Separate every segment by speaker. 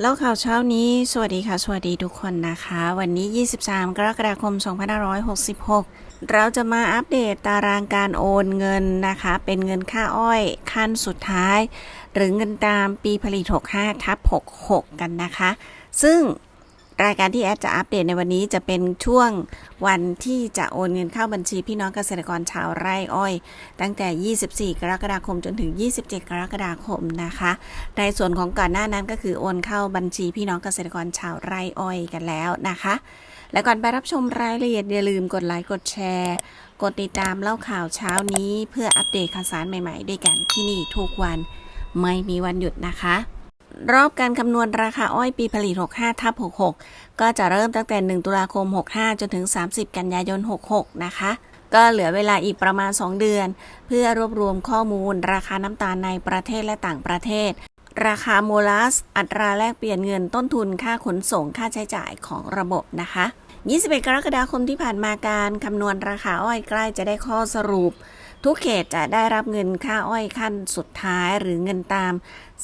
Speaker 1: แล้วข่าวเช้านี้ สวัสดีค่ะ สวัสดีทุกคนนะคะ วันนี้ 23 กรกฎาคม 2566 เราจะมาอัปเดตตารางการโอนเงินนะคะ เป็นเงินค่าอ้อยขั้นสุดท้าย หรือเงินตามปีผลิต 65 ทับ 66 กันนะคะ ซึ่ง รายการที่แอดจะอัปเดตในวันนี้จะเป็นช่วงวันที่จะโอนเงินเข้าบัญชีพี่น้องเกษตรกรชาวไร่อ้อย ตั้งแต่ 24 กรกฎาคมจนถึง 27 กรกฎาคมนะคะ ในส่วนของก่อนหน้านั้นก็คือโอนเข้าบัญชีพี่น้องเกษตรกรชาวไร่อ้อยกันแล้วนะคะ และก่อนไปรับชมรายละเอียดอย่าลืมกดไลค์กดแชร์ กดติดตามเล่าข่าวเช้านี้ เพื่ออัปเดตข่าวสารใหม่ๆ ด้วยกันที่นี่ทุกวันไม่มีวันหยุดนะคะ รอบการคำนวณราคาอ้อยปีผลิต 65ทับ66 ก็จะเริ่มตั้งแต่ 1 ตุลาคม 65 จนถึง 30 กันยายน 66 นะคะ ก็เหลือเวลาอีกประมาณ 2 เดือน เพื่อรวบรวมข้อมูล ราคาน้ำตาลในประเทศและต่างประเทศ ราคาโมลัส อัตราแลกเปลี่ยนเงินต้นทุนค่าขนส่งค่าใช้จ่ายของระบบนะคะ 21 กรกฎาคมที่ผ่านมาการคำนวณราคาอ้อยใกล้จะได้ข้อสรุป ทุกเขตจะได้รับเงินค่าอ้อยขั้นสุดท้ายหรือเงินตาม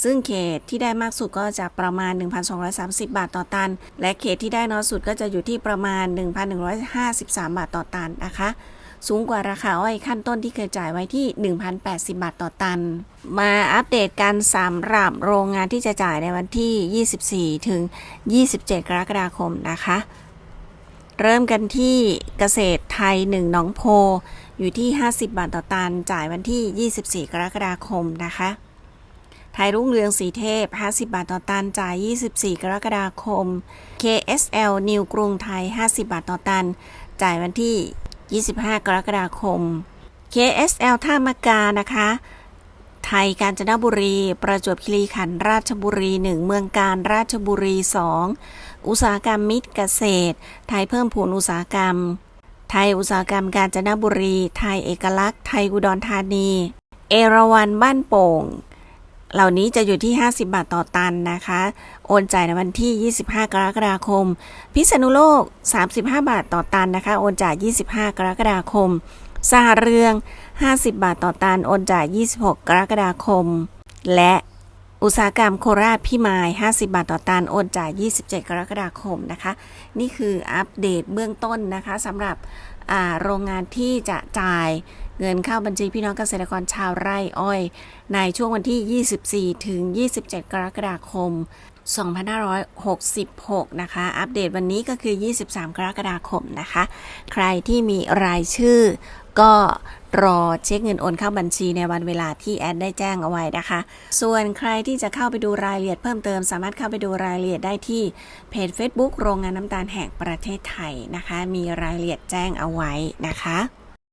Speaker 1: ซึ่งเขตที่ได้มากสุดก็จะประมาณ 1,230 บาทต่อตัน และเขตที่ได้น้อยสุดก็จะอยู่ที่ประมาณ 1,153 บาทต่อตันนะคะ สูงกว่าราคาอ้อยขั้นต้นที่เคยจ่ายไว้ที่ 1,080 บาทต่อตัน มาอัปเดตกันสำหรับโรงงานที่จะจ่ายในวันที่ 24 ถึง 27 กรกฎาคมนะคะ เริ่มกันที่เกษตรไทย1หนองโพ อยู่ที่ 50 บาทต่อตัน จ่ายวันที่ 24 กรกฎาคมนะคะไทยรุ่งเรืองสีเทพ 50 บาทต่อตัน จ่าย 24 กรกฎาคม KSL นิวกรุงไทย 50 บาทต่อตัน จ่ายวันที่ 25 กรกฎาคม KSL ท่ามะกานะคะ ไทยกาญจนบุรี ประจวบคีรีขันธ์ราชบุรี 1 เมืองการราชบุรี 2 อุตสาหกรรมมิตรเกษตร ไทยเพิ่มพูนอุตสาหกรรม ไทยอุตสาหกรรมกาญจนบุรี ไทยเอกลักษณ์ ไทยอุดรธานี เอราวันบ้านโป่ง เหล่านี้จะอยู่ที่ 50 บาทต่อตันนะคะ โอนจ่ายในวันที่ 25 กรกฎาคม พิษณุโลก 35 บาทต่อตันนะคะ โอนจ่าย 25 กรกฎาคม สหเรือง 50 บาทต่อตัน โอนจ่าย 26 กรกฎาคม และ อุตสาหกรรมโคราชพิมาย 50 บาทต่อตันโอนจ่าย 27 กรกฎาคมนะคะ นี่คืออัปเดตเบื้องต้นนะคะสำหรับโรงงานที่จะจ่าย เงินเข้าบัญชีพี่น้องเกษตรกรชาวไร่อ้อย ในช่วงวันที่ 24 ถึง 27 กรกฎาคม 2566 นะคะ อัปเดตวันนี้ก็คือ 23 กรกฎาคมนะคะ ใครที่มีรายชื่อก็รอเช็คเงินโอนเข้าบัญชีในวันเวลาที่แอดได้แจ้งเอาไว้นะคะ ส่วนใครที่จะเข้าไปดูรายละเอียดเพิ่มเติม สามารถเข้าไปดูรายละเอียดได้ที่เพจ Facebook โรงงานน้ำตาลแห่งประเทศไทยนะคะ มีรายละเอียดแจ้งเอาไว้นะคะ